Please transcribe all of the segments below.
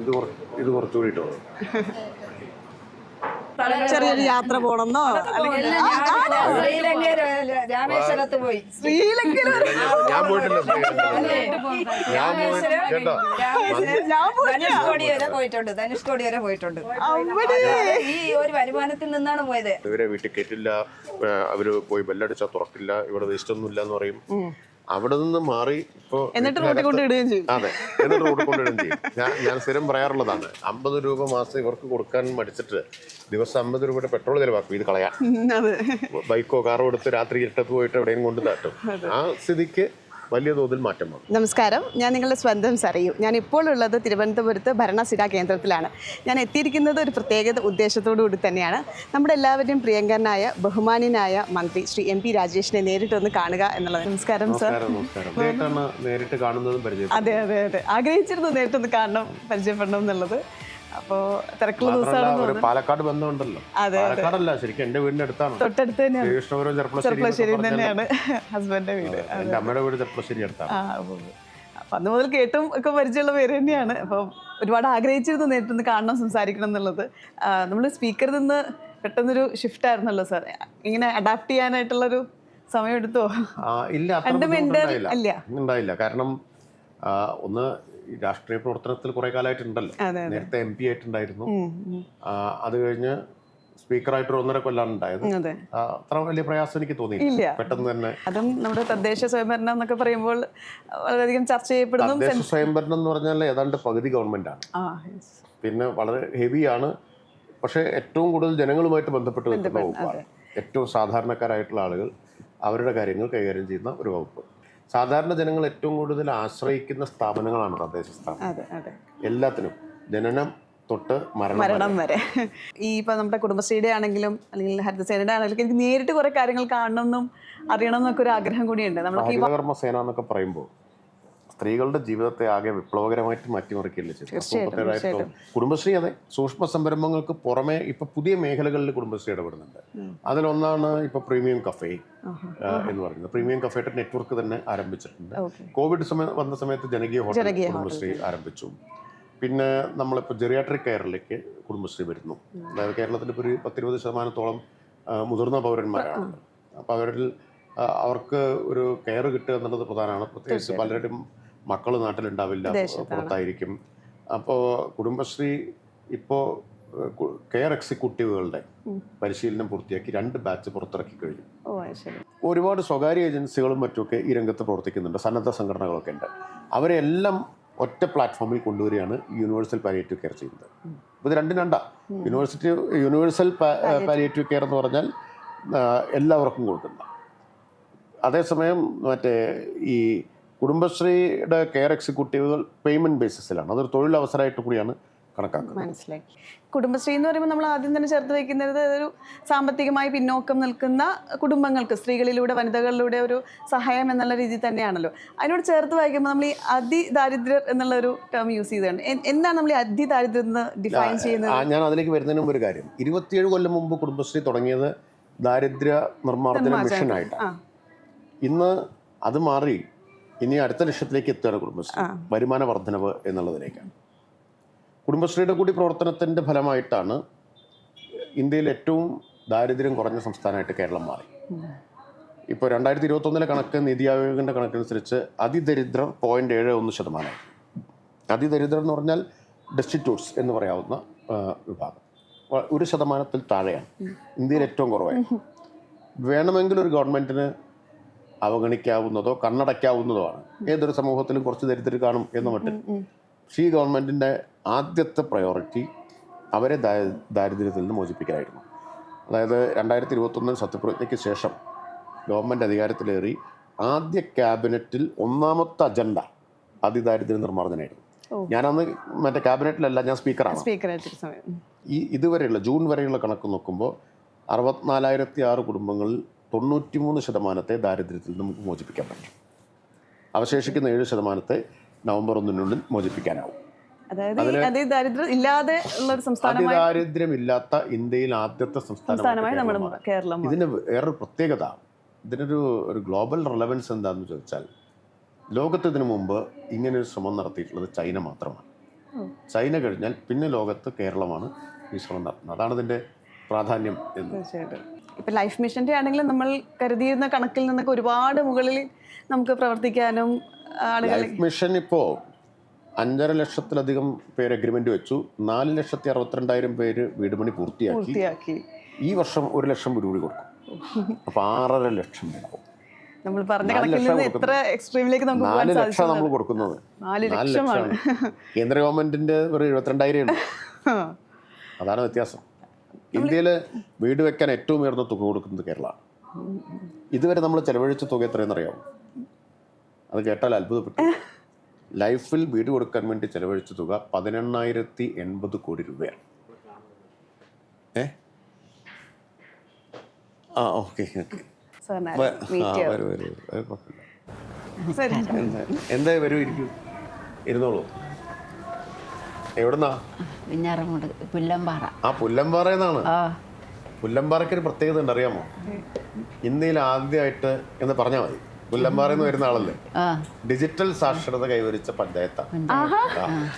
ഇത് ഇത് കുറച്ചുകൂടി ഇട്ടോ ചെറിയൊരു യാത്ര പോണെന്നോ? രാമേശ്വരത്ത് പോയി. ശ്രീലങ്കയിൽ ഞാൻ പോയിട്ടില്ല ശ്രീലങ്കയിൽ. ഞാൻ കേട്ടോ. ധനുഷ്കോടി വരെ പോയിട്ടുണ്ട്. ധനുഷ്കോടി വരെ പോയിട്ടുണ്ട്. ഈ ഒരു വരുമാനത്തിൽ നിന്നാണ് പോയത്. ഇവരെ വീട്ടിൽ കയറ്റില്ല അവർ പോയി ബെല്ലടിച്ചാ തുറക്കില്ല. ഇവിടെ വേസ്റ്റ് ഒന്നും ഇല്ല എന്ന് പറയും അവിടെ നിന്ന് മാറി ഇപ്പോ എന്നിട്ട് റോട്ടിൽ കൊണ്ട് ഇടുകയും ചെയ്യും അതെ എന്നിട്ട് റോഡ് കൊണ്ടിടുകയും ചെയ്യും ഞാൻ ഞാൻ സ്ഥിരം പറയാറുള്ളതാണ് അമ്പത് രൂപ മാസം ഇവർക്ക് കൊടുക്കാൻ മടിച്ചിട്ട് ദിവസം അമ്പത് രൂപയുടെ പെട്രോൾ ചിലവാക്കും ഇത് കളയാൻ. ബൈക്കോ കാറോ എടുത്ത് രാത്രി ഇട്ടത്ത് പോയിട്ട് എവിടെയും കൊണ്ട് തട്ടും. ആ സ്ഥിതിക്ക് വലിയ തോതിൽ മാറ്റം വന്നു നമസ്കാരം. ഞാൻ നിങ്ങളുടെ സ്വന്തം സറിയു ഞാൻ ഇപ്പോൾ ഉള്ളത് തിരുവനന്തപുരത്ത് ഭരണസിരാ കേന്ദ്രത്തിലാണ്. ഞാൻ എത്തിയിരിക്കുന്നത് ഒരു പ്രത്യേകത ഉദ്ദേശത്തോടു കൂടി തന്നെയാണ്. നമ്മുടെ എല്ലാവരുടെയും പ്രിയങ്കരനായ ബഹുമാന്യനായ മന്ത്രി ശ്രീ എം പി രാജേഷിനെ നേരിട്ടൊന്ന് കാണുക എന്നുള്ളത്. നമസ്കാരം സർ. നേരിട്ട് കാണുന്നതും അതെ അതെ അതെ. ആഗ്രഹിച്ചിരുന്നു നേരിട്ടൊന്ന് കാണണം പരിചയപ്പെടണം എന്നുള്ളത്. അപ്പോൾ തിരക്കുള്ള ദിവസമാണ് ഒരു പാലക്കാട് ബന്ധമുണ്ടല്ലോ. പാലക്കാടല്ല ശരിക്കും എന്റെ വീടിന്റെ അടുത്താണ്. തൊട്ടടുത്ത് തന്നെയാണ്. ശ്രീകൃഷ്ണപുരം ചെറുപ്പശ്ശേരി തന്നെയാണ് ഹസ്ബൻഡിന്റെ വീട്. എന്റെ അമ്മയുടെ വീട് ചെറുപ്പശ്ശേരി അടുത്താണ്. അപ്പൊ അന്ന് മുതൽ കേട്ടും ഒക്കെ പരിചയമുള്ള പേര് തന്നെയാണ്. അപ്പോൾ ഒരുപാട് ആഗ്രഹിച്ചിരുന്നു നേരിട്ടൊന്ന് കാണണം സംസാരിക്കണം എന്നുള്ളത്. നമ്മൾ സ്പീക്കറിൽ നിന്ന് പെട്ടെന്നൊരു ഷിഫ്റ്റ് ആയിരുന്നല്ലോ സാർ. ഇങ്ങനെ അഡാപ്റ്റ് ചെയ്യാനായിട്ടുള്ളൊരു സമയം എടുത്തോ? ഇല്ല. ഉണ്ടായില്ല. കാരണം ഒന്ന് രാഷ്ട്രീയ പ്രവർത്തനത്തിൽ കുറെ കാലമായിട്ടുണ്ടല്ലോ. നേരത്തെ എം പി ആയിട്ടുണ്ടായിരുന്നു. അത് കഴിഞ്ഞ് സ്പീക്കറായിട്ട് ഒന്നര കൊല്ലാണ് ഉണ്ടായത് അത്ര വലിയ പ്രയാസം എനിക്ക് തോന്നിയില്ല. പെട്ടെന്ന് തന്നെ. അതും നമ്മുടെ തദ്ദേശ സ്വയംഭരണം എന്നൊക്കെ പറയുമ്പോൾ വളരെയധികം ചർച്ച ചെയ്യപ്പെടുന്നു. തദ്ദേശ സ്വയംഭരണം എന്ന് പറഞ്ഞാൽ ഏതാണ്ട് പകുതി ഗവൺമെന്റാണ്. പിന്നെ വളരെ ഹെവിയാണ്. പക്ഷേ ഏറ്റവും കൂടുതൽ ജനങ്ങളുമായിട്ട് ബന്ധപ്പെട്ട് നിൽക്കുന്ന വകുപ്പാണ്. ഏറ്റവും സാധാരണക്കാരായിട്ടുള്ള ആളുകൾ അവരുടെ കാര്യങ്ങൾ കൈകാര്യം ചെയ്യുന്ന ഒരു വകുപ്പ്. സാധാരണ ജനങ്ങൾ ഏറ്റവും കൂടുതൽ ആശ്രയിക്കുന്ന സ്ഥാപനങ്ങളാണ് തദ്ദേശ സ്ഥാപനം എല്ലാത്തിനും. ജനനം തൊട്ട് മരണം വരെ. ഈ ഇപ്പൊ നമ്മുടെ കുടുംബശ്രീയുടെ ആണെങ്കിലും അല്ലെങ്കിൽ ഹരിതസേനയുടെ ആണെങ്കിലും എനിക്ക് നേരിട്ട് കുറെ കാര്യങ്ങൾ കാണണമെന്നും എന്നും അറിയണം എന്നൊക്കെ ഒരു ആഗ്രഹം കൂടിയുണ്ട്. ഹരിതകർമ്മ സേന എന്നൊക്കെ പറയുമ്പോൾ സ്ത്രീകളുടെ ജീവിതത്തെ ആകെ വിപ്ലവകരമായിട്ട് അപ്പോൾ പ്രത്യേകമായിട്ട് കുടുംബശ്രീ അതെ സൂക്ഷ്മ സംരംഭങ്ങൾക്ക് പുറമെ ഇപ്പൊ പുതിയ മേഖലകളിൽ കുടുംബശ്രീ ഇടപെടുന്നുണ്ട്. അതിലൊന്നാണ് ഇപ്പൊ പ്രീമിയം കഫേ എന്ന് പറയുന്നത്. പ്രീമിയം കഫേയുടെ നെറ്റ്വർക്ക് തന്നെ ആരംഭിച്ചിട്ടുണ്ട്. കോവിഡ് സമയം വന്ന സമയത്ത് ജനകീയ ഹോട്ടൽ കുടുംബശ്രീ ആരംഭിച്ചു. പിന്നെ നമ്മളിപ്പോൾ ജെറിയാട്രിക് കെയറിലേക്ക് കുടുംബശ്രീ വരുന്നു. അതായത് കേരളത്തിൽ ഇപ്പോൾ ഒരു പത്തിരുപത് ശതമാനത്തോളം മുതിർന്ന പൗരന്മാരാണ്. അപ്പോൾ അവരിൽ അവർക്ക് ഒരു കെയർ കിട്ടുക എന്നുള്ളത് പ്രധാനമാണ്. പ്രത്യേകിച്ച് പലരും മക്കൾ നാട്ടിലുണ്ടാവില്ല പുറത്തായിരിക്കും. അപ്പോൾ കുടുംബശ്രീ ഇപ്പോൾ കെയർ എക്സിക്യൂട്ടീവുകളുടെ പരിശീലനം പൂർത്തിയാക്കി രണ്ട് ബാച്ച് പുറത്തിറക്കി കഴിഞ്ഞു. ഒരുപാട് സ്വകാര്യ ഏജൻസികളും മറ്റുമൊക്കെ ഈ രംഗത്ത് പ്രവർത്തിക്കുന്നുണ്ട്. സന്നദ്ധ സംഘടനകളൊക്കെ ഉണ്ട്. അവരെല്ലാം ഒറ്റ പ്ലാറ്റ്ഫോമിൽ കൊണ്ടുവരികയാണ് യൂണിവേഴ്സൽ പാലിയേറ്റീവ് കെയർ ചെയ്യുന്നത്. ഇത് രണ്ടും രണ്ടാ. University universal palliative. കെയർ എന്ന് പറഞ്ഞാൽ എല്ലാവർക്കും കൊടുക്കുന്ന. അതേസമയം മറ്റേ ഈ കുടുംബശ്രീയുടെ കെയർ എക്സിക്യൂട്ടീവുകൾ പേയ്മെന്റ് ബേസിസിലാണ് അതൊരു തൊഴിലവസരമായിട്ട് കൂടിയാണ് കണക്കാക്കുന്നത്. മനസ്സിലായി കുടുംബശ്രീ എന്ന് പറയുമ്പോൾ നമ്മൾ ആദ്യം തന്നെ ചേർത്ത് വെക്കുന്നത് ഒരു സാമ്പത്തികമായി പിന്നോക്കം നിൽക്കുന്ന കുടുംബങ്ങൾക്ക് സ്ത്രീകളിലൂടെ വനിതകളിലൂടെ ഒരു സഹായം എന്നുള്ള രീതി തന്നെയാണല്ലോ. അതിനോട് ചേർത്ത് വായിക്കുമ്പോൾ നമ്മൾ ഈ അതിദാരിദ്ര്യർ എന്നുള്ള ഒരു ടേം യൂസ് ചെയ്തതാണ് എന്താണ് നമ്മൾ ഈ അതിദാരിദ്ര്യം എന്ന് ഡിഫൈൻ ചെയ്യുന്നത്? ഞാൻ അതിലേക്ക് വരുന്നതിന് മുമ്പ് ഒരു കാര്യം. ഇരുപത്തിയേഴ് കൊല്ലം മുമ്പ് കുടുംബശ്രീ തുടങ്ങിയത് ദാരിദ്ര്യ നിർമ്മാർജന മിഷനായിട്ടാണ് ഇന്ന് അത് മാറി. ഇനി അടുത്ത ലക്ഷ്യത്തിലേക്ക് എത്തുകയാണ് കുടുംബശ്രീ. വരുമാന വർധനവ് എന്നുള്ളതിലേക്കാണ്. കുടുംബശ്രീയുടെ കൂടി പ്രവർത്തനത്തിന്റെ ഫലമായിട്ടാണ് ഇന്ത്യയിൽ ഏറ്റവും ദാരിദ്ര്യം കുറഞ്ഞ സംസ്ഥാനമായിട്ട് കേരളം മാറി. ഇപ്പോൾ രണ്ടായിരത്തി ഇരുപത്തൊന്നിലെ കണക്ക് നീതി ആയോഗിന്റെ കണക്കനുസരിച്ച് അതിദരിദ്രം പോയിന്റ് ഏഴ് ഒന്ന് ശതമാനം അതിദരിദ്രം എന്ന് പറഞ്ഞാൽ ഡെസ്റ്റിറ്റ്യൂട്ട്സ് എന്ന് പറയാവുന്ന വിഭാഗം. ഒരു ശതമാനത്തിൽ താഴെയാണ്. ഇന്ത്യയിൽ ഏറ്റവും കുറവായി. വേണമെങ്കിൽ ഒരു ഗവൺമെന്റിന് അവഗണിക്കാവുന്നതോ കണ്ണടയ്ക്കാവുന്നതോ ആണ് ഏതൊരു സമൂഹത്തിലും കുറച്ച് ദരിദ്രർ കാണും എന്ന് മറ്റും. ഷീ ഈ ഗവൺമെന്റിന്റെ ആദ്യത്തെ പ്രയോറിറ്റി അവരെ ദാരിദ്ര്യത്തിൽ നിന്ന് മോചിപ്പിക്കലായിരുന്നു. അതായത് രണ്ടായിരത്തി ഇരുപത്തൊന്നിൽ സത്യപ്രതിജ്ഞയ്ക്ക് ശേഷം ഗവൺമെന്റ് അധികാരത്തിലേറി ആദ്യ ക്യാബിനറ്റിൽ ഒന്നാമത്തെ അജണ്ട അതിദാരിദ്ര്യ നിർമ്മാർജനമായിരുന്നു. ഓ. ഞാനന്ന് മറ്റേ ക്യാബിനറ്റിലല്ല ഞാൻ സ്പീക്കറാണ്. ഈ ഇതുവരെയുള്ള ജൂൺ വരെയുള്ള കണക്ക് നോക്കുമ്പോൾ അറുപത്തിനാലായിരത്തി ആറ് കുടുംബങ്ങളിൽ തൊണ്ണൂറ്റിമൂന്ന് ശതമാനത്തെ ദാരിദ്ര്യത്തിൽ നമുക്ക് മോചിപ്പിക്കാൻ പറ്റും. അവശേഷിക്കുന്ന ഏഴ് ശതമാനത്തെ നവംബർ ഒന്നിനുള്ളിൽ മോചിപ്പിക്കാനാവും. അതിദാരിദ്ര്യമില്ലാത്ത ഇന്ത്യയിൽ ആദ്യത്തെ. കേരളം ഇതിന് വേറൊരു പ്രത്യേകത ഇതിനൊരു ഒരു ഗ്ലോബൽ റെലവൻസ് എന്താണെന്ന് ചോദിച്ചാൽ ലോകത്ത് ഇതിനു മുമ്പ് ഇങ്ങനെ ഒരു ശ്രമം നടത്തിയിട്ടുള്ളത് ചൈന മാത്രമാണ്. ചൈന കഴിഞ്ഞാൽ പിന്നെ ലോകത്ത് കേരളമാണ് ഈ ശ്രമം നടത്തുന്നത്. അതാണ് ഇതിന്റെ പ്രാധാന്യം എന്ന്. ഇപ്പം ലൈഫ് മിഷന്റെ ആണെങ്കിലും നമ്മൾ കരുതിയിരുന്ന കണക്കിൽ നിന്നൊക്കെ ഒരുപാട് മുകളിൽ നമുക്ക് പ്രവർത്തിക്കാനും ആളുകൾ ലൈഫ് മിഷൻ ഇപ്പോൾ അഞ്ചര ലക്ഷത്തിലധികം പേര് അഗ്രിമെന്റ് വെച്ചു. നാല് ലക്ഷത്തി അറുപത്തിരണ്ടായിരം പേര് വീട് പണി പൂർത്തിയാക്കി. പൂർത്തിയാക്കി. ഈ വർഷം ഒരു ലക്ഷം വീട് കൂടി കൊടുക്കും. അപ്പോൾ ആറര ലക്ഷം വീടാവും നമ്മൾ പറഞ്ഞ കണക്കിൽ നിന്ന് എത്ര എക്സ്ട്രീമിലേക്ക് നമുക്ക് പോകാൻ ലക്ഷം സാധിച്ചു നമ്മൾ കൊടുക്കുന്നത്. നാല് ലക്ഷമാണ്. കേന്ദ്ര ഗവൺമെന്റിന്റെ ഒരു എഴുപത്തിരണ്ടായിരം ഉണ്ട് അതാണ് വ്യത്യാസം. ഇന്ത്യയിൽ വീട് വെക്കാൻ ഏറ്റവും ഉയർന്ന തുക കൊടുക്കുന്നത് കേരളമാണ്. ഇതുവരെ നമ്മൾ ചെലവഴിച്ച തുക എത്രയെന്ന് അറിയാമോ അത് കേട്ടാൽ അത്ഭുതപ്പെട്ടു. ലൈഫിൽ വീട് കൊടുക്കാൻ വേണ്ടി ചെലവഴിച്ച തുക പതിനെണ്ണായിരത്തി എൺപത് കോടി രൂപയാണ്. ഏ? ആ ഓക്കെ ഓക്കെ. എന്താ വരൂ ഇരിക്കൂ. ഇരുന്നോളൂ. എവിടുന്നാ? പിഞ്ഞാറമൂട് പുല്ലമ്പാറ. ആ പുല്ലമ്പാറയെന്നാണ് ആ. പുല്ലമ്പാറയ്ക്ക് ഒരു പ്രത്യേകത ഉണ്ട് അറിയാമോ? ഇന്ത്യയിൽ ആദ്യമായിട്ട് എന്ന് പറഞ്ഞാൽ മതി. പുല്ലമ്പാറ എന്ന് വരുന്ന ആളല്ലേ? ആ. ഡിജിറ്റൽ സാക്ഷരത കൈവരിച്ച പഞ്ചായത്താണ്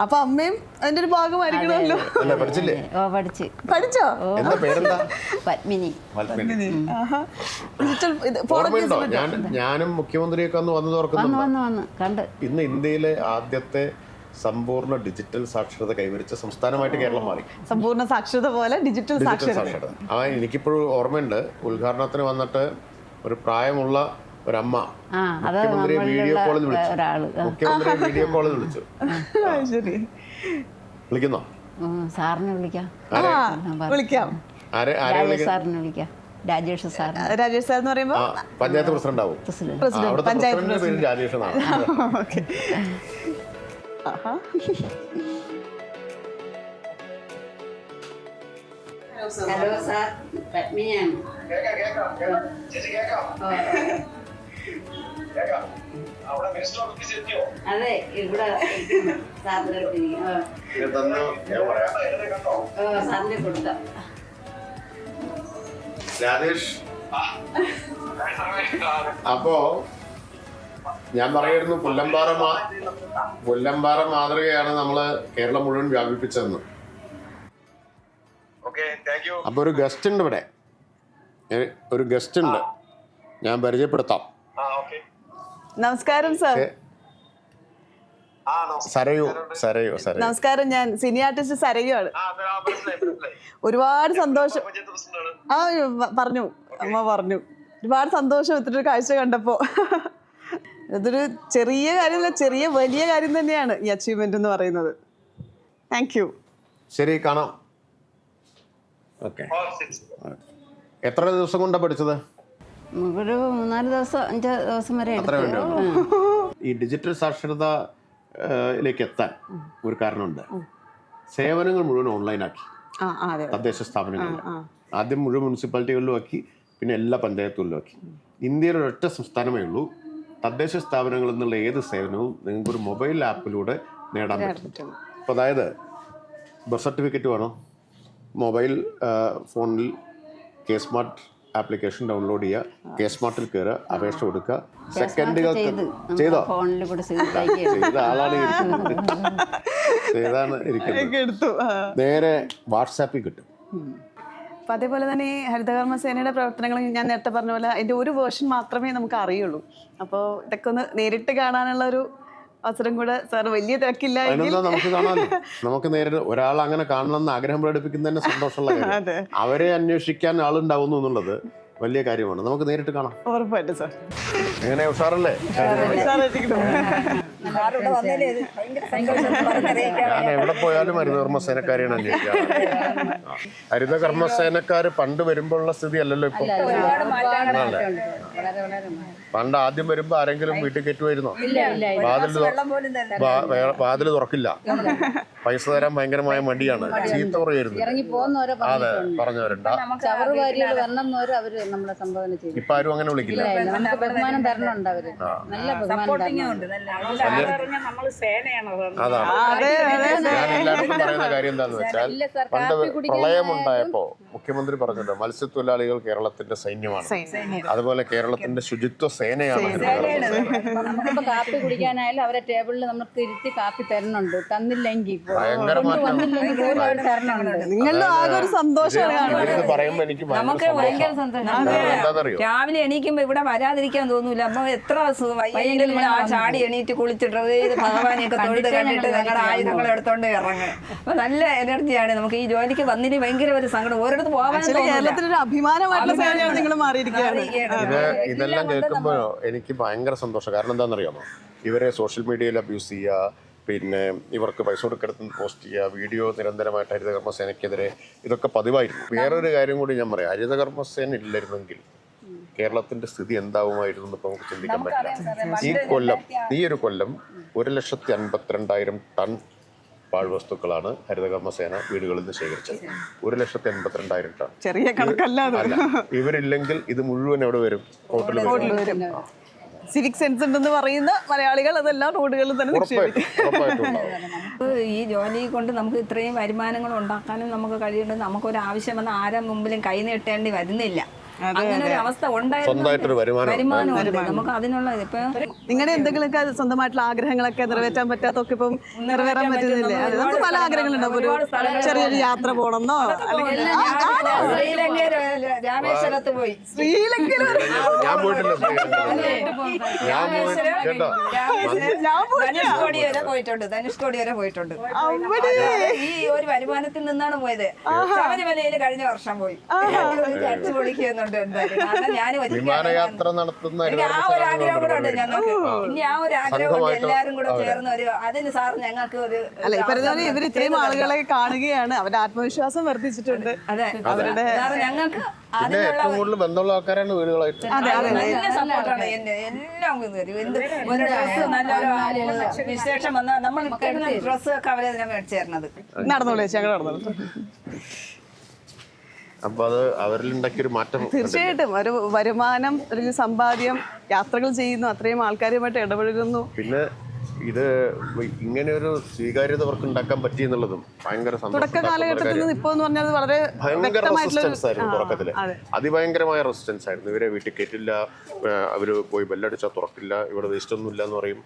അപ്പൊ അമ്മയും അതിന്റെ ഒരു ഭാഗമായിരിക്കണമല്ലോ. അല്ല പഠിച്ചില്ലേ? ഓ പഠിച്ചു. പഠിച്ചോ? എന്താ പേരെന്താ? പത്മിനി. ആഹാ. ഡിജിറ്റൽ ഓർമ്മയുണ്ടോ? ഞാൻ ഞാനും മുഖ്യമന്ത്രിയൊക്കെ അന്ന് വന്നത് വന്ന് ഓർക്കുന്നുണ്ടോ? വന്ന് വന്ന് ഇന്ന് ഇന്ത്യയിലെ ആദ്യത്തെ സമ്പൂർണ ഡിജിറ്റൽ സാക്ഷരത കൈവരിച്ച സംസ്ഥാനമായിട്ട് കേരളം മാറി. സമ്പൂർണ സാക്ഷരത പോലെ ഡിജിറ്റൽ സാക്ഷരത. ആ എനിക്കിപ്പോഴും ഓർമ്മയുണ്ട് ഉദ്ഘാടനത്തിന് വന്നിട്ട് ഒരു പ്രായമുള്ള ഒരമ്മ മുഖ്യമന്ത്രിയെ വീഡിയോ കോളിൽ വിളിച്ചു. മുഖ്യമന്ത്രിയെ വീഡിയോ കോളിൽ വിളിച്ചു. ശരി. വിളിക്കുന്നോ? സാറിനെ വിളിക്കാം. വിളിക്കാം. ആരെ ആരെ രാജേഷ് വിളിക്കാം സാറിനെ വിളിക്കാം. രാജേഷ് സാറിന്. രാജേഷ് സാർ എന്ന് പറയുമ്പോൾ പഞ്ചായത്ത് പ്രസിഡന്റ്. ആവും പ്രസിഡന്റ് പഞ്ചായത്ത് രാജേഷ് എന്നാണ്. ഓക്കെ. ആഹാ ഹലോ സാർ പത്മിനിയാണ് അതെ ഇവിടെ സാറിന്റെ കൊടുത്ത രാജേഷ് അപ്പോ ഞാൻ പറയായിരുന്നു പുല്ലമ്പാറ മാ- പുല്ലമ്പാറ മാതൃകയാണ് നമ്മൾ കേരളം മുഴുവൻ വ്യാപിപ്പിച്ചതെന്ന്. അപ്പൊ ഒരു ഗസ്റ്റ് ഉണ്ട് ഇവിടെ. ഒരു ഗസ്റ്റ് ഉണ്ട്. ഞാൻ പരിചയപ്പെടുത്താം. നമസ്കാരം സാർ സരയോ സരയു സരയു സരയു. നമസ്കാരം ഞാൻ സിനി ആർട്ടിസ്റ്റ് സരയുമാണ് ഒരുപാട് സന്തോഷം. ആ പറഞ്ഞു. അമ്മ പറഞ്ഞു. ഒരുപാട് സന്തോഷം ഇത്തിരി കാഴ്ച കണ്ടപ്പോ. ഇതൊരു ചെറിയ കാര്യമല്ല ചെറിയ വലിയ കാര്യം തന്നെയാണ് ഈ അച്ചീവ്മെന്റ് എന്ന് പറയുന്നത്. താങ്ക് യു ശരി കാണാം. ഓക്കെ. എത്ര ദിവസം കൊണ്ടാണ് പഠിച്ചത്? ഒരു മൂന്നാൽ ദിവസം അഞ്ച് ദിവസം വരെ എടുത്തു. ഈ ഡിജിറ്റൽ സാക്ഷരതയിലേക്ക് എത്താൻ ഒരു കാരണമുണ്ട്. സേവനങ്ങൾ മുഴുവൻ ഓൺലൈനാക്കി ആക്കി. ആ, അതെ തദ്ദേശ സ്ഥാപനങ്ങളിൽ. ആദ്യം മുഴുവൻ മുനിസിപ്പാലിറ്റികളിലും ആക്കി പിന്നെ എല്ലാ പഞ്ചായത്തുകളിലും ആക്കി. ഇന്ത്യയിൽ ഒരൊറ്റ സംസ്ഥാനമേ ഉള്ളൂ. തദ്ദേശ സ്ഥാപനങ്ങളിൽ നിന്നുള്ള ഏത് സേവനവും നിങ്ങൾക്ക് ഒരു മൊബൈൽ ആപ്പിലൂടെ നേടാൻ പറ്റും. അപ്പോൾ അതായത് ബർത്ത് സർട്ടിഫിക്കറ്റ് വേണോ? മൊബൈൽ ഫോണിൽ കെ സ്മാർട്ട് ആപ്ലിക്കേഷൻ ഡൗൺലോഡ് ചെയ്യുക കെ സ്മാർട്ടിൽ കയറുക അപേക്ഷ കൊടുക്കുക. സെക്കൻഡുകൾക്ക് ചെയ്ത് ചെയ്തോ? ആളാണ് ഇരിക്കുന്നത്. ചെയ്താണ് ഇരിക്കുന്നത്. നേരെ വാട്സാപ്പിൽ കിട്ടും. അപ്പം അതേപോലെ തന്നെ ഈ ഹരിതകർമ്മ സേനയുടെ പ്രവർത്തനങ്ങൾ ഞാൻ നേരത്തെ പറഞ്ഞ പോലെ അതിന്റെ ഒരു വേർഷൻ മാത്രമേ നമുക്ക് അറിയുള്ളൂ. അപ്പോൾ ഇതൊക്കെ ഒന്ന് നേരിട്ട് കാണാനുള്ള ഒരു അവസരം കൂടെ സാർ വലിയ തിരക്കില്ല നമുക്ക് കാണാമല്ലോ നമുക്ക് നേരിട്ട് ഒരാൾ അങ്ങനെ കാണണം എന്ന് ആഗ്രഹം പ്രകടിപ്പിക്കുന്നതന്നെ സന്തോഷമുള്ള അവരെ അന്വേഷിക്കാൻ ആളുണ്ടാവുന്നു എന്നുള്ളത് വലിയ കാര്യമാണ്. നമുക്ക് നേരിട്ട് കാണാം. ഉറപ്പായിട്ടും സാർ. എങ്ങനെ ഉഷാറല്ലേ? ഞാൻ എവിടെ പോയാലും പണ്ട് വരുമ്പോഴുള്ള സ്ഥിതി അല്ലല്ലോ ഇപ്പൊ? ആണല്ലേ? പണ്ട് ആദ്യം വരുമ്പോ ആരെങ്കിലും വീട്ടിൽ കയറ്റുമായിരുന്നോ? വാതിൽ വെള്ളം പോലും തന്നെ വാതിൽ തുറക്കില്ല. പൈസ തരാൻ ഭയങ്കരമായ മടിയാണ്. ചീത്ത പറയുമായിരുന്നു. പോകുന്നവരെ അതെ പറഞ്ഞവരുണ്ട്. ഇപ്പൊ ആരും അങ്ങനെ വിളിക്കില്ല. അതാണ്. ഞാൻ പറയുന്ന കാര്യം എന്താന്ന് വെച്ചാൽ പണ്ട് പ്രളയമുണ്ടായപ്പോ മുഖ്യമന്ത്രി പറഞ്ഞല്ലോ മത്സ്യത്തൊഴിലാളികൾ കേരളത്തിന്റെ സൈന്യമാണ്. അതുപോലെ കേരളത്തിന്റെ ശുചിത്വ സേനയാണ് നമുക്കിപ്പോ കാപ്പി കുടിക്കാനായാലും അവരെ ടേബിളിൽ നമുക്ക് ഇരുത്തി കാപ്പി തരണുണ്ട് തന്നില്ലെങ്കിൽ ആകെ ഒരു സന്തോഷമാണ് കാണുന്നത് പറയുമ്പോ എനിക്ക് നമുക്ക് ഭയങ്കര സന്തോഷം. രാവിലെ എണീക്കുമ്പോ ഇവിടെ വരാതിരിക്കാൻ തോന്നൂല. അപ്പൊ എത്ര വയ്യെങ്കിലും ആ ചാടി എണീറ്റ് കുളിച്ചിട്ടത് ഇത് ഭഗവാനെയൊക്കെ തൊഴുത് കണ്ടിട്ട് ഞങ്ങളുടെ ആയുധങ്ങൾ എടുത്തോണ്ട് ഇറങ്ങും. അപ്പൊ നല്ല എനർജിയാണ് നമുക്ക് ഈ ജോലിക്ക് വന്നിട്ട് ഭയങ്കര ഒരു സങ്കടം. ഓരോടത്ത് പോകാൻ കേരളത്തിനൊരു അഭിമാനമായിട്ടുള്ള സേനയാണ് നിങ്ങൾ മാറിയിരിക്കുകയാണ്. ഇതെല്ലാം കേൾക്കുമ്പോഴോ എനിക്ക് ഭയങ്കര സന്തോഷം. കാരണം എന്താണെന്നറിയാമോ? ഇവരെ സോഷ്യൽ മീഡിയയിൽ അബ്യൂസ് ചെയ്യുക പിന്നെ ഇവർക്ക് പൈസ കൊടുക്കെടുത്ത് പോസ്റ്റ് ചെയ്യുക വീഡിയോ നിരന്തരമായിട്ട് ഹരിതകർമ്മസേനക്കെതിരെ ഇതൊക്കെ പതിവായിരുന്നു. വേറൊരു കാര്യം കൂടി ഞാൻ പറയാം. ഹരിതകർമ്മസേന ഇല്ലായിരുന്നെങ്കിൽ കേരളത്തിന്റെ സ്ഥിതി എന്താവുമായിരുന്നു എന്ന് ഇപ്പൊ നമുക്ക് ചിന്തിക്കാൻ പറ്റില്ല. ഈ കൊല്ലം ഈ ഒരു കൊല്ലം ഒരു ലക്ഷത്തി അൻപത്തിരണ്ടായിരം ടൺ പാഴ്വസ്തുക്കളാണ് ഹരിതകർമ്മസേന വീടുകളിൽ നിന്ന് ശേഖരിച്ചത്. ഒരു ലക്ഷത്തി എൺപത്തിരണ്ടായിരം ടൺ. ചെറിയ കണക്കല്ല ഇവരില്ലെങ്കിൽ ഇത് മുഴുവൻ എവിടെ വരും? റോട്ടിൽ വരും. സിവിക് സെൻസ് ഉണ്ടെന്ന് പറയുന്ന മലയാളികൾ അതെല്ലാം റോഡുകളിൽ തന്നെ നിക്ഷേപിക്കും. ഈ ജോലി കൊണ്ട് നമുക്ക് ഇത്രയും വരുമാനങ്ങൾ ഉണ്ടാക്കാനും നമുക്ക് കഴിയുന്നുണ്ട് നമുക്കൊരു ആവശ്യം വന്ന ആരും മുമ്പിലും കൈ നീട്ടേണ്ടി വരുന്നില്ല. അങ്ങനെ ഒരു അവസ്ഥ ഉണ്ടായിരുന്നു സ്വന്തമായിട്ടൊരു വരുമാനം വരുമാനമുണ്ട്. നമുക്ക് അതിനുള്ള ഇപ്പൊ നിങ്ങളുടെ എന്തെങ്കിലും സ്വന്തമായിട്ടുള്ള ആഗ്രഹങ്ങളൊക്കെ നിറവേറ്റാൻ പറ്റാത്തൊക്കെ ഇപ്പം നിറവേറാൻ പറ്റുന്നില്ലേ? നമുക്ക് പല ആഗ്രഹങ്ങളുണ്ടാവും ഒരു ചെറിയൊരു യാത്ര ശ്രീലങ്കയിൽ രാമേശ്വരത്ത് പോയി. ശ്രീലങ്കയിൽ ഞാൻ പോയിട്ടില്ല. ഞാൻ കേട്ടോ. ധനുഷ്കോടി വരെ പോയിട്ടുണ്ട്. ധനുഷ്കോടി വരെ പോയിട്ടുണ്ട്. ഈ ഒരു വരുമാനത്തിൽ നിന്നാണ് പോയത്. ശബരിമലയിൽ കഴിഞ്ഞ വർഷം പോയി. അടിച്ചു പൊളിക്കുന്നുണ്ട് എന്തായാലും. ഞാൻ വിമാനയാത്ര നടത്തുന്ന ആ ഒരു ആഗ്രഹം കൂടെ ഉണ്ട് ഞങ്ങൾക്ക്. ഇനി ആ ഒരു ആഗ്രഹം കൊണ്ട് സംഘമായിട്ട് കൂടെ ചേർന്ന് ഒരു അതിന് സാർ ഞങ്ങൾക്ക് ഒരു അല്ല ഈ പറഞ്ഞ ഇവർ ഇത്രയും ആളുകളെ കാണുകയാണ്. അവരുടെ ആത്മവിശ്വാസം വർദ്ധിച്ചിട്ടുണ്ട്. അതെ. അവരുടെ സാർ ഞങ്ങൾക്ക് പിന്നെ അതിനുള്ള ഏറ്റവും കൂടുതൽ ബന്ധമുള്ള ആൾക്കാരാണ് വീടുകളായിട്ട്. വിശേഷം വന്നാൽ നമ്മൾ ഡ്രസ്സൊക്കെ ഡ്രസ്സ് അവരെ ഞാൻ മേടിച്ചു തരണത് നടന്നോളൂ ചേച്ചി നടന്നോളൂ. അപ്പൊ അത് അവരിൽ ഉണ്ടാക്കിയൊരു മാറ്റം തീർച്ചയായിട്ടും. ഒരു വരുമാനം ഒരു സമ്പാദ്യം യാത്രകൾ ചെയ്യുന്നു. അത്രയും ആൾക്കാരുമായിട്ട് ഇടപഴകുന്നു. പിന്നെ ഇത് ഇങ്ങനെ ഒരു സ്വീകാര്യത അവർക്ക് ഉണ്ടാക്കാൻ പറ്റി എന്നുള്ളതും ഭയങ്കര തുടക്ക കാലഘട്ടത്തിൽ ഇപ്പോ എന്ന് പറഞ്ഞാൽ വളരെ ഭയങ്കര റെസിസ്റ്റൻസ് ആയിരുന്നു തുടക്കത്തിൽ. അതിഭയങ്കരമായ റെസിസ്റ്റൻസ് ആയിരുന്നു. ഇവരെ വീട്ടിൽ കയറ്റില്ല അവർ പോയി ബെല്ലടിച്ചാൽ തുറക്കില്ല. ഇവിടെ ഒന്നും എന്ന് പറയും.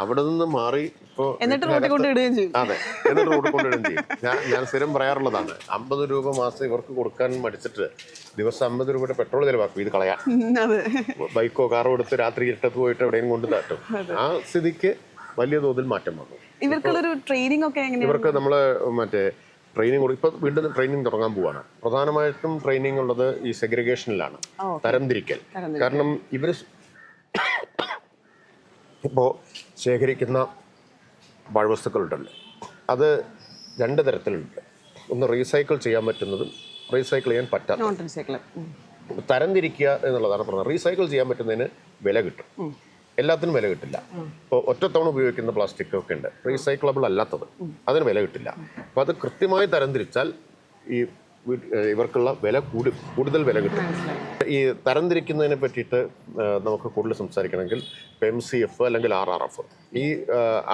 അവിടെ നിന്ന് മാറി ഇപ്പോ എന്നിട്ട് റോട്ടിൽ കൊണ്ട് ഇടുകയും ചെയ്യും. അതെ എന്നിട്ട് റോഡ് കൊണ്ടിടുകയും ചെയ്യും. ഞാൻ ഞാൻ സ്ഥിരം പറയാറുള്ളതാണ് അമ്പത് രൂപ മാസം ഇവർക്ക് കൊടുക്കാൻ മടിച്ചിട്ട് ദിവസം അമ്പത് രൂപയുടെ പെട്രോൾ ചിലവാക്കും ഇത് കളയാ ബൈക്കോ കാറോ എടുത്ത് രാത്രി ഇരുട്ടത്ത് പോയിട്ട് എവിടെയും കൊണ്ട് താട്ടും. ആ സ്ഥിതിക്ക് വലിയ തോതിൽ മാറ്റം വന്നു. ഇവർക്കുള്ളൊരു ട്രെയിനിങ് ഒക്കെ ഇവർക്ക് നമ്മൾ മറ്റേ ട്രെയിനിങ് ഇപ്പൊ വീണ്ടും ട്രെയിനിങ് തുടങ്ങാൻ പോവാണ്. പ്രധാനമായിട്ടും ട്രെയിനിങ് ഉള്ളത് ഈ സെഗ്രിഗേഷനിലാണ് തരംതിരിക്കൽ. കാരണം ഇവർ ഇപ്പോൾ ശേഖരിക്കുന്ന പാഴ്വസ്തുക്കളുണ്ടല്ലോ അത് രണ്ട് തരത്തിലുണ്ട്. ഒന്ന് റീസൈക്കിൾ ചെയ്യാൻ പറ്റുന്നതും റീസൈക്കിൾ ചെയ്യാൻ പറ്റാത്ത തരംതിരിക്കുക എന്നുള്ളതാണ് പറഞ്ഞത്. റീസൈക്കിൾ ചെയ്യാൻ പറ്റുന്നതിന് വില കിട്ടും. എല്ലാത്തിനും വില കിട്ടില്ല. ഇപ്പോൾ ഒറ്റത്തവണ ഉപയോഗിക്കുന്ന പ്ലാസ്റ്റിക് ഒക്കെ ഉണ്ട്. റീസൈക്കിളബിൾ അല്ലാത്തത്. അതിന് വില കിട്ടില്ല. അപ്പോൾ അത് കൃത്യമായി തരംതിരിച്ചാൽ ഈ ഇവർക്കുള്ള വില കൂടി കൂടുതൽ വില കിട്ടും. ഈ തരംതിരിക്കുന്നതിനെ പറ്റിയിട്ട് നമുക്ക് കൂടുതൽ സംസാരിക്കണമെങ്കിൽ എം സി എഫ് അല്ലെങ്കിൽ ആർ ആർ എഫ് ഈ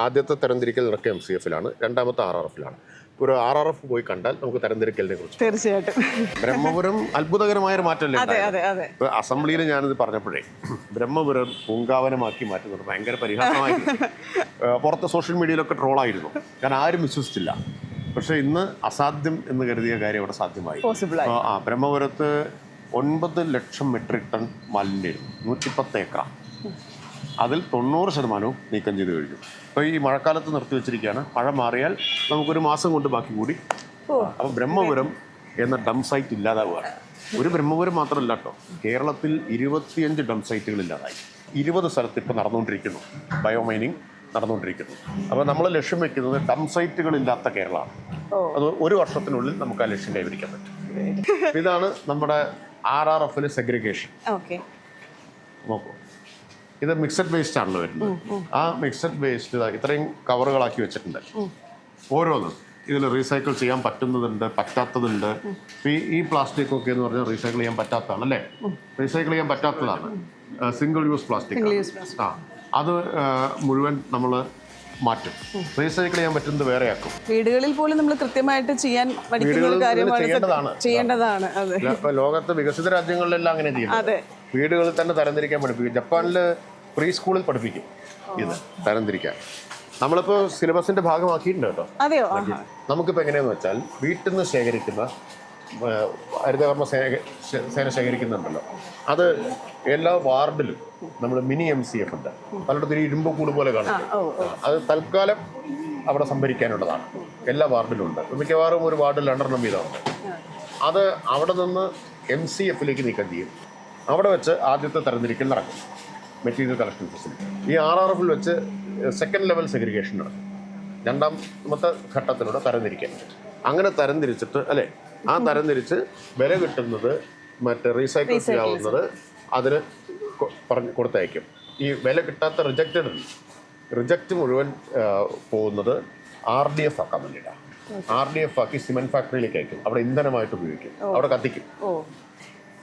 ആദ്യത്തെ തരംതിരിക്കൽ നടക്കുക എം സി എഫിലാണ് രണ്ടാമത്തെ ആർ ആർ എഫിലാണ് ഒരു ആർ ആർ എഫ് പോയി കണ്ടാൽ നമുക്ക് തരംതിരിക്കലിനെ കുറിച്ച് തീർച്ചയായിട്ടും. ബ്രഹ്മപുരം അത്ഭുതകരമായ ഒരു മാറ്റമല്ലേ അസംബ്ലിയിൽ ഞാനിത് പറഞ്ഞപ്പോഴേ ബ്രഹ്മപുരം പൂങ്കാവനമാക്കി മാറ്റുന്നത് ഭയങ്കര പരിഹാസമായി പുറത്ത് സോഷ്യൽ മീഡിയയിലൊക്കെ ട്രോളായിരുന്നു. കാരണം ആരും വിശ്വസിച്ചില്ല. പക്ഷേ ഇന്ന് അസാധ്യം എന്ന് കരുതിയ കാര്യം അവിടെ സാധ്യമായി. ആ, ബ്രഹ്മപുരത്ത് ഒൻപത് ലക്ഷം മെട്രിക് ടൺ മാലിന്യം നൂറ്റിപ്പത്ത് ഏക്കർ അതിൽ തൊണ്ണൂറ് ശതമാനവും നീക്കം ചെയ്ത് കഴിഞ്ഞു. അപ്പോൾ ഈ മഴക്കാലത്ത് നിർത്തി വെച്ചിരിക്കുകയാണ്. മഴ മാറിയാൽ നമുക്കൊരു മാസം കൊണ്ട് ബാക്കി കൂടി. അപ്പോൾ ബ്രഹ്മപുരം എന്ന ഡം സൈറ്റ് ഇല്ലാതാവുകയാണ്. ഒരു ബ്രഹ്മപുരം മാത്രമല്ല കേട്ടോ. കേരളത്തിൽ ഇരുപത്തിയഞ്ച് ഡം സൈറ്റുകൾ ഇല്ലാതായി. ഇരുപത് സ്ഥലത്ത് ഇപ്പോൾ നടന്നുകൊണ്ടിരിക്കുന്നു. ബയോമൈനിങ് നടന്നുകൊണ്ടിരിക്കുന്നു. അപ്പോൾ നമ്മൾ ലക്ഷ്യം വെക്കുന്നത് ഡം സൈറ്റുകളില്ലാത്ത കേരളമാണ്. അത് ഒരു വർഷത്തിനുള്ളിൽ നമുക്ക് ആ ലക്ഷ്യം കൈവരിക്കാൻ പറ്റും. ഇതാണ് നമ്മുടെ ആർ ആർ എഫിലെ സെഗ്രിഗേഷൻ നോക്കൂ. ഇത് മിക്സഡ് വേസ്റ്റ് ആണല്ലോ വരുന്നത്. ആ മിക്സഡ് വേസ്റ്റ് ഇത്രയും കവറുകളാക്കി വെച്ചിട്ടുണ്ട്. ഓരോന്നും. ഇതിൽ റീസൈക്കിൾ ചെയ്യാൻ പറ്റുന്നതുണ്ട് പറ്റാത്തതുണ്ട്. ഈ ഈ പ്ലാസ്റ്റിക് ഒക്കെ എന്ന് പറഞ്ഞാൽ റീസൈക്കിൾ ചെയ്യാൻ പറ്റാത്തതാണ് അല്ലേ റീസൈക്കിൾ ചെയ്യാൻ പറ്റാത്തതാണ്. സിംഗിൾ യൂസ് പ്ലാസ്റ്റിക് ആ. അത് മുഴുവൻ നമ്മൾ മാറ്റും. റീസൈക്കിൾ ചെയ്യാൻ പറ്റുന്നത് വേറെയാക്കും. വീടുകളിൽ പോലും നമ്മൾ കൃത്യമായിട്ട് ചെയ്യാൻ കാര്യമാണ് ചെയ്യേണ്ടതാണ്. ലോകത്ത് വികസിത രാജ്യങ്ങളിലെല്ലാം അങ്ങനെ അതെ. വീടുകളിൽ തന്നെ തരംതിരിക്കാൻ പഠിപ്പിക്കും. ജപ്പാനിൽ പ്രീ സ്കൂളിൽ പഠിപ്പിക്കും ഇത് തരംതിരിക്കാൻ. നമ്മളിപ്പോ സിലബസിന്റെ ഭാഗമാക്കിയിട്ടുണ്ട് കേട്ടോ. നമുക്കിപ്പോൾ എങ്ങനെയാന്ന് വെച്ചാൽ വീട്ടിൽ നിന്ന് ശേഖരിക്കുന്ന ഹരിതകർമ്മ സേന ശേഖരിക്കുന്നുണ്ടല്ലോ. അത് എല്ലാ വാർഡിലും നമ്മൾ മിനി എം സി എഫ് ഉണ്ട്. പലയിടത്തും ഒരു ഇരുമ്പ് കൂട് പോലെ കാണും. അത് തൽക്കാലം അവിടെ സംഭരിക്കാനുള്ളതാണ്. എല്ലാ വാർഡിലും ഉണ്ട്. മിക്കവാറും ഒരു വാർഡിൽ രണ്ടെണ്ണം വീതമാണ് അത് അവിടെ നിന്ന് എം സി എഫിലേക്ക് നീക്കം ചെയ്യും. അവിടെ വെച്ച് ആദ്യത്തെ തരംതിരിക്കൽ നടക്കും. Material collection facility. ഈ ആർ ആർ എഫിൽ വെച്ച് സെക്കൻഡ് ലെവൽ സെഗ്രിഗേഷൻ നടക്കും. രണ്ടാമത്തെ ഘട്ടത്തിലൂടെ തരംതിരിക്കാൻ അങ്ങനെ തരംതിരിച്ചിട്ട് അല്ലേ ആ തരംതിരിച്ച് വില കിട്ടുന്നത് മറ്റേ റീസൈക്കിൾ ചെയ്യാവുന്നത് അതിന് പറഞ്ഞ് കൊടുത്തയക്കും. ഈ വില കിട്ടാത്ത റിജക്റ്റഡ് റിജക്റ്റ് മുഴുവൻ പോകുന്നത് ആർ ഡി എഫ് ആക്കാൻ വേണ്ടിയിട്ടാണ് ആർ ഡി എഫ് ആക്കി സിമെന്റ് ഫാക്ടറിയിലേക്ക് അയക്കും. അവിടെ ഇന്ധനമായിട്ട് ഉപയോഗിക്കും. അവിടെ കത്തിക്കും.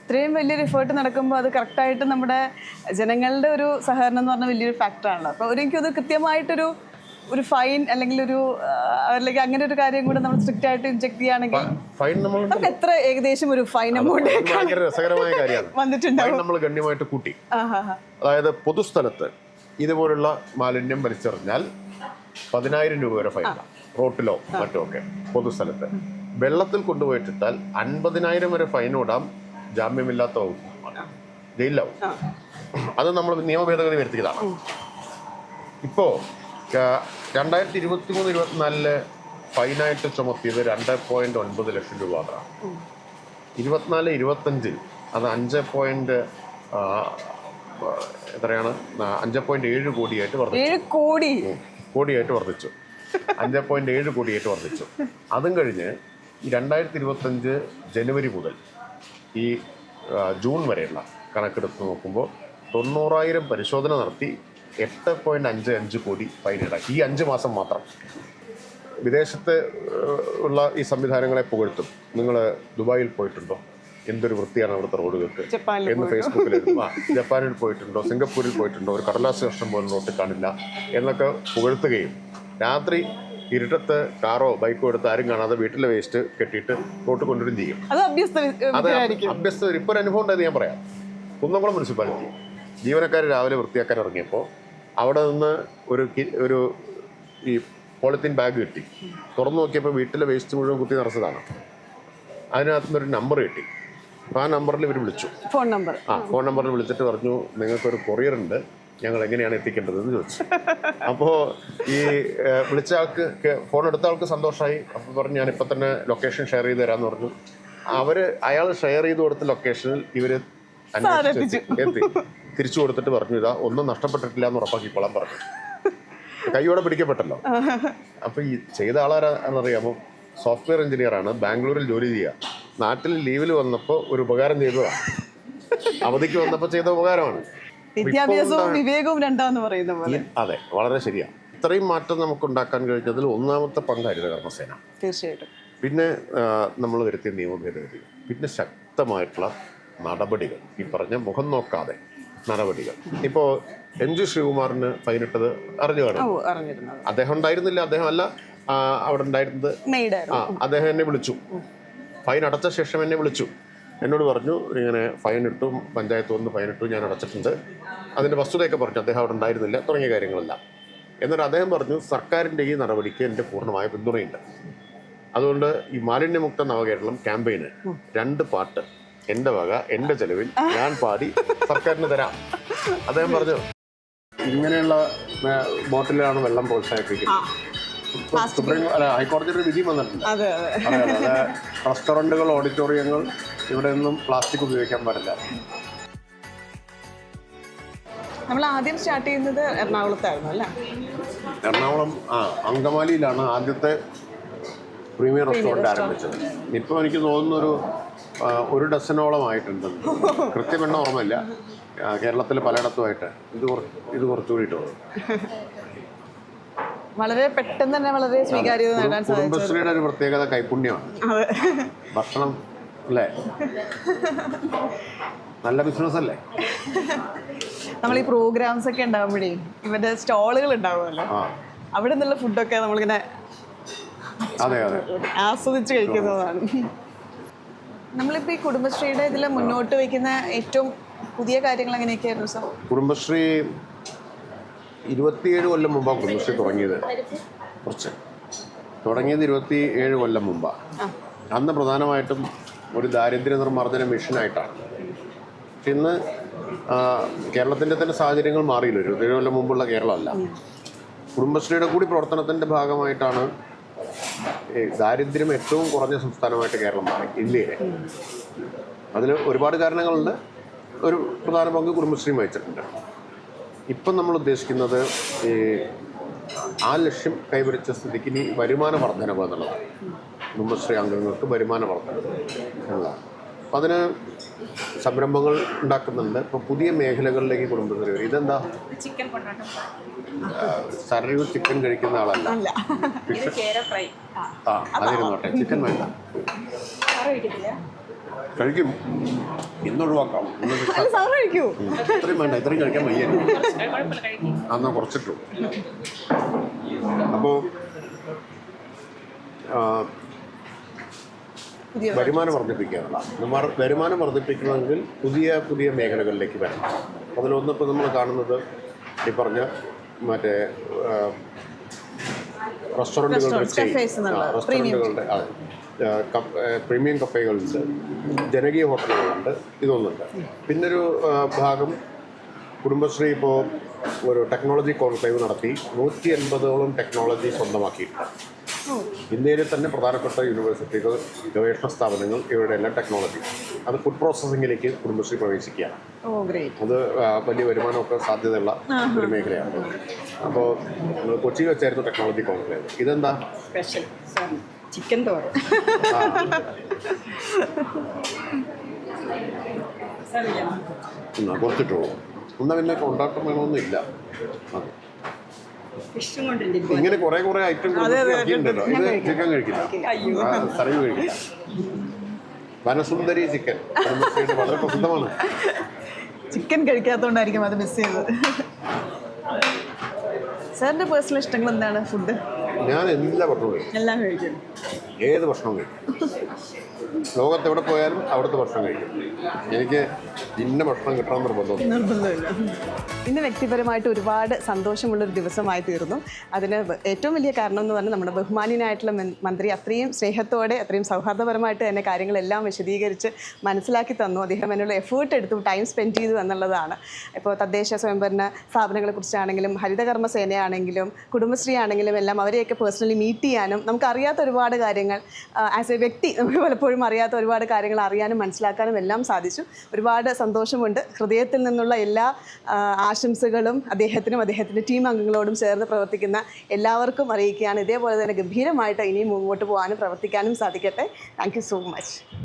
ഇത്രയും വലിയൊരു എഫേർട്ട് നടക്കുമ്പോൾ അത് കറക്റ്റായിട്ട് നമ്മുടെ ജനങ്ങളുടെ ഒരു സഹകരണം എന്ന് പറഞ്ഞ വലിയൊരു ഫാക്ടറാണ് അപ്പോൾ ഒരു എനിക്കത് കൃത്യമായിട്ടൊരു ഒരു ഫൈൻ അല്ലെങ്കിൽ ഒരു അല്ലെങ്കിൽ അങ്ങനെ ഒരു കാര്യം കൂടെ നമ്മൾ സ്ട്രിക്റ്റ് ആയിട്ട് ഇൻജെക്ട് ചെയ്യുകയാണെങ്കിൽ ഫൈൻ നമ്മൾ നമുക്ക് എത്ര ഏകദേശം ഒരു ഫൈൻ എമൗണ്ട് ഭയങ്കര രസകരമായ കാര്യമാണ്. വന്നിട്ടുണ്ടാവും. നമ്മൾ ഗണ്യമായിട്ട് കൂട്ടി. അതായത് പൊതുസ്ഥലത്ത് ഇതുപോലുള്ള മാലിന്യം വലിച്ചെറിഞ്ഞാൽ പതിനായിരം രൂപ വരെ ഫൈൻ റോട്ടിലോ മറ്റോ ഒക്കെ പൊതുസ്ഥലത്ത്. വെള്ളത്തിൽ കൊണ്ടുപോയിട്ടിട്ടാൽ അൻപതിനായിരം വരെ ഫൈൻ ഓടാം ജാമ്യമില്ലാത്ത വകുപ്പാണ്. ജയിലിലാവും അത് നമ്മൾ നിയമഭേദഗതി വരുത്തിയതാണ്. ഇപ്പോ രണ്ടായിരത്തി ഇരുപത്തി മൂന്ന് ഇരുപത്തിനാലിൽ ഫൈനായിട്ട് ചുമത്തിയത് രണ്ട് പോയിന്റ് ഒൻപത് ലക്ഷം രൂപ അതാണ് ഇരുപത്തിനാല് ഇരുപത്തഞ്ചിൽ അത് അഞ്ച് പോയിന്റ് എത്രയാണ്? അഞ്ച് പോയിന്റ് ഏഴ് കോടിയായിട്ട് വർദ്ധിച്ചു. കോടി? കോടിയായിട്ട് വർദ്ധിച്ചു. അഞ്ച് പോയിന്റ് ഏഴ് കോടിയായിട്ട് വർദ്ധിച്ചു. അതും കഴിഞ്ഞ് ഈ രണ്ടായിരത്തി ഇരുപത്തഞ്ച് ജനുവരി മുതൽ ഈ ജൂൺ വരെയുള്ള കണക്കെടുത്ത് നോക്കുമ്പോൾ തൊണ്ണൂറായിരം പരിശോധന നടത്തി എട്ട് പോയിന്റ് അഞ്ച് അഞ്ച് കോടി ഫൈൻ ഈടാക്കി ഈ അഞ്ച് മാസം മാത്രം വിദേശത്ത് ഉള്ള ഈ സംവിധാനങ്ങളെ പുകഴ്ത്തും. നിങ്ങൾ ദുബായിൽ പോയിട്ടുണ്ടോ? എന്തൊരു വൃത്തിയാണ് അവിടുത്തെ റോഡുകൾക്ക്? എന്ന് ഫേസ്ബുക്കിൽ ആ ജപ്പാനിൽ പോയിട്ടുണ്ടോ? സിംഗപ്പൂരിൽ പോയിട്ടുണ്ടോ? ഒരു കടലാസ് കഷ്ടം പോലും റോട്ടിൽ കാണില്ല എന്നൊക്കെ പുകഴ്ത്തുകയും രാത്രി ഇരുട്ടത്ത് കാറോ ബൈക്കോ എടുത്ത് ആരും കാണാതെ വീട്ടിലെ വേസ്റ്റ് കെട്ടിയിട്ട് റോട്ട് കൊണ്ടുവരും ചെയ്യും. അത് അഭ്യസ്ത ഇപ്പോൾ ഒരു അനുഭവം ഉണ്ടായത് ഞാൻ പറയാം. കുന്നംകുളം മുനിസിപ്പാലിറ്റി. ജീവനക്കാർ രാവിലെ വൃത്തിയാക്കാൻ ഇറങ്ങിയപ്പോൾ അവിടെ നിന്ന് ഒരു ഒരു ഈ പോളിത്തീൻ ബാഗ് കിട്ടി. തുറന്നു നോക്കിയപ്പോൾ വീട്ടിലെ വേസ്റ്റ് മുഴുവൻ കുത്തി നിറച്ചതാണ്. അതിനകത്ത് നിന്നൊരു ഒരു നമ്പർ കിട്ടി. അപ്പോൾ ആ നമ്പറിൽ ഇവർ വിളിച്ചു. ഫോൺ നമ്പർ ആ ഫോൺ നമ്പറിൽ വിളിച്ചിട്ട് പറഞ്ഞു നിങ്ങൾക്കൊരു കൊറിയർ ഉണ്ട്. ഞങ്ങൾ എങ്ങനെയാണ് എത്തിക്കേണ്ടതെന്ന് ചോദിച്ചു. അപ്പോൾ ഈ വിളിച്ച ആൾക്ക് ഫോൺ എടുത്ത ആൾക്ക് സന്തോഷമായി അപ്പോൾ പറഞ്ഞു ഞാൻ ഇപ്പം തന്നെ ലൊക്കേഷൻ ഷെയർ ചെയ്ത് തരാമെന്ന് പറഞ്ഞു. അവർ അയാൾ ഷെയർ ചെയ്ത് കൊടുത്ത ലൊക്കേഷനിൽ ഇവർ എത്തി. തിരിച്ചു കൊടുത്തിട്ട് പറഞ്ഞു ഇതാ ഒന്നും നഷ്ടപ്പെട്ടിട്ടില്ല എന്ന് ഉറപ്പാക്കിക്കോളാൻ പറഞ്ഞു. കൈയോടെ പിടിക്കപ്പെട്ടല്ലോ. അപ്പൊ ഈ ചെയ്ത ആളാരാണെന്നറിയാമോ സോഫ്റ്റ്വെയർ എഞ്ചിനീയർ ആണ് ബാംഗ്ലൂരിൽ ജോലി ചെയ്യുക. നാട്ടിൽ ലീവിൽ വന്നപ്പോൾ ഒരു ഉപകാരം ചെയ്തതാണ് അവധിക്ക് വന്നപ്പോൾ ചെയ്ത ഉപകാരമാണ്. വിദ്യാഭ്യാസവും വിവേകവും രണ്ടാന്ന് പറയുന്ന പോലെ. അതെ വളരെ ശരിയാ. ഇത്രയും മാറ്റം നമുക്ക് ഉണ്ടാക്കാൻ കഴിഞ്ഞതിൽ ഒന്നാമത്തെ പങ്ക് ഹരിത കർമ്മസേന. തീർച്ചയായിട്ടും. പിന്നെ നമ്മൾ വരുത്തിയ നിയമ ഭേദഗതി. പിന്നെ ശക്തമായിട്ടുള്ള നടപടികൾ. ഈ പറഞ്ഞ മുഖം നോക്കാതെ. നടപടികൾ. ഇപ്പോൾ എം ജി ശ്രീകുമാറിന് ഫൈനിട്ടത് അറിഞ്ഞു കാണും. അദ്ദേഹം ഉണ്ടായിരുന്നില്ല അദ്ദേഹം അല്ല അവിടെ ഉണ്ടായിരുന്നത്. ആ അദ്ദേഹം എന്നെ വിളിച്ചു. ഫൈൻ അടച്ച ശേഷം എന്നെ വിളിച്ചു. എന്നോട് പറഞ്ഞു ഇങ്ങനെ ഫൈൻ ഇട്ടു പഞ്ചായത്ത് വന്ന് ഫൈൻ ഇട്ടു ഞാൻ അടച്ചിട്ടുണ്ട്. അതിന്റെ വസ്തുതയൊക്കെ പറഞ്ഞു അദ്ദേഹം അവിടെ ഉണ്ടായിരുന്നില്ല തുടങ്ങിയ കാര്യങ്ങളെല്ലാം. എന്നിട്ട് അദ്ദേഹം പറഞ്ഞു സർക്കാരിന്റെ ഈ നടപടിക്ക് എന്റെ പൂർണമായ പിന്തുണയുണ്ട്. അതുകൊണ്ട് ഈ മാലിന്യമുക്ത നവകേരളം ക്യാമ്പയിന് രണ്ട് പാട്ട് എന്റെ വക എന്റെ ചെലവിൽ ഞാൻ പാടി സർക്കാരിന് തരാം. അദ്ദേഹം പറഞ്ഞു ഇങ്ങനെയുള്ള ബോട്ടിലാണ് വെള്ളം പ്രോത്സാഹിപ്പിക്കുന്നത്. സുപ്രീം അല്ല ഹൈക്കോടതിയുടെ വിധി വന്നിട്ടുണ്ട്. റെസ്റ്റോറന്റുകൾ ഓഡിറ്റോറിയങ്ങൾ ഇവിടെ നിന്നും പ്ലാസ്റ്റിക് ഉപയോഗിക്കാൻ പാടില്ല. നമ്മൾ ആദ്യം സ്റ്റാർട്ട് ചെയ്യുന്നത് എറണാകുളത്തായിരുന്നു അല്ലേ? എറണാകുളം ആ അങ്കമാലിയിലാണ് ആദ്യത്തെ പ്രീമിയർ റെസ്റ്റോറന്റ് ആരംഭിച്ചത്. ഇപ്പോൾ എനിക്ക് തോന്നുന്നു ഒരു ഡസനോളം ആയിട്ടുണ്ട്. കൃത്യമെണ്ണ ഓർമ്മയില്ല. കേരളത്തിൽ പലയിടത്തുമായിട്ട്. ഇത് ഇത് കുറച്ചുകൂടി വളരെ പെട്ടെന്ന് തന്നെ വളരെ സ്വീകാര്യത നേടാൻ സാധിച്ചു. കുടുംബശ്രീയുടെ ഒരു പ്രത്യേകത കൈപുണ്യമാണ്. ഭക്ഷണം അല്ലേ? നല്ല ബിസിനസ് അല്ലേ? നമ്മൾ ഈ പ്രോഗ്രാംസ് ഒക്കെ ഉണ്ടാകുമ്പോഴേ ഇവരുടെ സ്റ്റോളുകൾ ഉണ്ടാവുമല്ലോ. അവിടെ നിന്നുള്ള ഫുഡൊക്കെ നമ്മളിങ്ങനെ ആസ്വദിച്ച് കഴിക്കുന്നതാണ്. നമ്മളിപ്പോൾ ഈ കുടുംബശ്രീയുടെ ഇതിൽ മുന്നോട്ട് വയ്ക്കുന്ന ഏറ്റവും പുതിയ കാര്യങ്ങൾ എങ്ങനെയൊക്കെയായിരുന്നു സാർ? കുടുംബശ്രീ ഇരുപത്തിയേഴ് കൊല്ലം മുമ്പാണ് കുടുംബശ്രീ തുടങ്ങിയത്. കുറച്ച്. തുടങ്ങിയത് ഇരുപത്തി ഏഴ് കൊല്ലം മുമ്പാണ് അന്ന് പ്രധാനമായിട്ടും ഒരു ദാരിദ്ര്യ നിർമ്മാർജന മിഷനായിട്ടാണ്. ഇന്ന് കേരളത്തിന്റെ തന്നെ സാഹചര്യങ്ങൾ മാറിയില്ല. ഇരുപത്തേഴ് കൊല്ലം മുമ്പുള്ള കേരളമല്ല. കുടുംബശ്രീയുടെ കൂടി പ്രവർത്തനത്തിന്റെ ഭാഗമായിട്ടാണ് ദാരിദ്ര്യം ഏറ്റവും കുറഞ്ഞ സംസ്ഥാനമായിട്ട് കേരളം മാറി ഇന്ത്യയിലെ. അതിൽ ഒരുപാട് കാരണങ്ങളുണ്ട്. ഒരു പ്രധാന പങ്ക് കുടുംബശ്രീ വഹിച്ചിട്ടുണ്ട്. ഇപ്പം നമ്മൾ ഉദ്ദേശിക്കുന്നത് ഈ ആ ലക്ഷ്യം കൈവരിച്ച സ്ഥിതിക്ക് ഇനി വരുമാന വർധനവ് എന്നുള്ളതാണ്. കുടുംബശ്രീ അംഗങ്ങൾക്ക് വരുമാന വർധനവ് എന്നുള്ളതാണ്. അപ്പം അതിന് സംരംഭങ്ങൾ ഉണ്ടാക്കുന്നുണ്ട്. ഇപ്പം പുതിയ മേഖലകളിലേക്ക് കുടുംബശ്രീ വരും ഇതെന്താ? സരയു ചിക്കൻ കഴിക്കുന്ന ആളല്ല. ആ. അതിരുന്നോട്ടെ. ചിക്കൻ വേണ്ട. കഴിക്കും. ഇന്നൊഴിവാക്കാം. ഇത്രയും വേണ്ട. ഇത്രയും കഴിക്കാൻ വയ്യ. അന്നാ കുറച്ചിട്ടു. അപ്പോൾ വരുമാനം വർദ്ധിപ്പിക്കാനുള്ള. നമ്മൾ വരുമാനം വർദ്ധിപ്പിക്കണമെങ്കിൽ പുതിയ പുതിയ മേഖലകളിലേക്ക് വരണം. അതിലൊന്ന് ഇപ്പോൾ നമ്മൾ കാണുന്നത് ഈ പറഞ്ഞ മറ്റേ റെസ്റ്റോറന്റുകളുടെ റെസ്റ്റോറന്റുകളുടെ പ്രീമിയം കഫേകളുണ്ട് ജനകീയ ഹോട്ടലുകളുണ്ട്. ഇതൊന്നുണ്ട് പിന്നൊരു ഭാഗം കുടുംബശ്രീ ഇപ്പോൾ ഒരു ടെക്നോളജി കോൺക്ലേവ് നടത്തി. നൂറ്റി എൺപതോളം ടെക്നോളജി സ്വന്തമാക്കിയിട്ടുണ്ട്. ഇന്ത്യയിലെ തന്നെ പ്രധാനപ്പെട്ട യൂണിവേഴ്സിറ്റികൾ ഗവേഷണ സ്ഥാപനങ്ങൾ ഇവരുടെ എല്ലാം ടെക്നോളജി അത് ഫുഡ് പ്രോസസ്സിംഗിലേക്ക് കുടുംബശ്രീ പ്രവേശിക്കുകയാണ്. അത് വലിയ വരുമാനമൊക്കെ സാധ്യതയുള്ള ഒരു മേഖലയാണ്. അപ്പോൾ നമ്മൾ കൊച്ചി വെച്ചായിരുന്നു ടെക്നോളജി കോൺക്ലേവ് ഇതെന്താ? സ്പെഷ്യൽ ചിക്കൻ തോരൻ. കൊടുത്തിട്ടുള്ളൂ. എന്നാൽ പിന്നെ കൊണ്ടാട്ടം വേണമെന്നില്ല. ആ. ഫിഷും ഇങ്ങനെ കുറെ കുറെ ഐറ്റം ഇറക്കിയിട്ടുണ്ടല്ലോ ഇത് ചിക്കൻ കഴിക്കില്ല. സറിവ് സരയു കഴിക്കില്ല. വനസുന്ദരി ചിക്കൻ. വളരെ പ്രസിദ്ധമാണ്. ചിക്കൻ കഴിക്കാത്തതുകൊണ്ടായിരിക്കും അത് മിസ് ചെയ്തത്. സാറിന്റെ പേഴ്സണൽ ഇഷ്ടങ്ങൾ എന്താണ് ഫുഡ്? ഞാൻ എല്ലാ ഭക്ഷണവും കഴിക്കും. എല്ലാം കഴിക്കും. ഏത് ഭക്ഷണവും കഴിക്കും. ലോകത്ത് എവിടെ പോയാലും അവിടുത്തെ ഭക്ഷണം കഴിക്കും. എനിക്ക് ഇന്ന ഭക്ഷണം കിട്ടണം നിർബന്ധം നിർബന്ധമില്ല. ഇന്ന് വ്യക്തിപരമായിട്ട് ഒരുപാട് സന്തോഷമുള്ളൊരു ദിവസമായി തീർന്നു. അതിന് ഏറ്റവും വലിയ കാരണം എന്ന് പറഞ്ഞാൽ നമ്മുടെ ബഹുമാന്യനായിട്ടുള്ള മന്ത്രി അത്രയും സ്നേഹത്തോടെ അത്രയും സൗഹാർദ്ദപരമായിട്ട് തന്നെ കാര്യങ്ങളെല്ലാം വിശദീകരിച്ച് മനസ്സിലാക്കി തന്നു. അദ്ദേഹം എന്നുള്ള എഫേർട്ട് എടുത്തു ടൈം സ്പെൻഡ് ചെയ്തു എന്നുള്ളതാണ്. ഇപ്പോൾ തദ്ദേശ സ്വയംഭരണ സ്ഥാപനങ്ങളെ കുറിച്ചാണെങ്കിലും ഹരിതകർമ്മ സേനയാണെങ്കിലും കുടുംബശ്രീ ആണെങ്കിലും എല്ലാം അവരെയൊക്കെ പേഴ്സണലി മീറ്റ് ചെയ്യാനും നമുക്കറിയാത്ത ഒരുപാട് കാര്യങ്ങൾ ആസ് എ വ്യക്തി നമുക്ക് പലപ്പോഴും അറിയാത്ത ഒരുപാട് കാര്യങ്ങൾ അറിയാനും മനസ്സിലാക്കാനും എല്ലാം സാധിച്ചു. ഒരുപാട് സന്തോഷമുണ്ട്. ഹൃദയത്തിൽ നിന്നുള്ള എല്ലാ ആശംസകളും അദ്ദേഹത്തിനും അദ്ദേഹത്തിന്റെ ടീം അംഗങ്ങളോടും ചേർന്ന് പ്രവർത്തിക്കുന്ന എല്ലാവർക്കും അറിയിക്കുകയാണ്. ഇതേപോലെ തന്നെ ഗംഭീരമായിട്ട് ഇനിയും മുമ്പോട്ട് പോകാനും പ്രവർത്തിക്കാനും സാധിക്കട്ടെ. Thank so much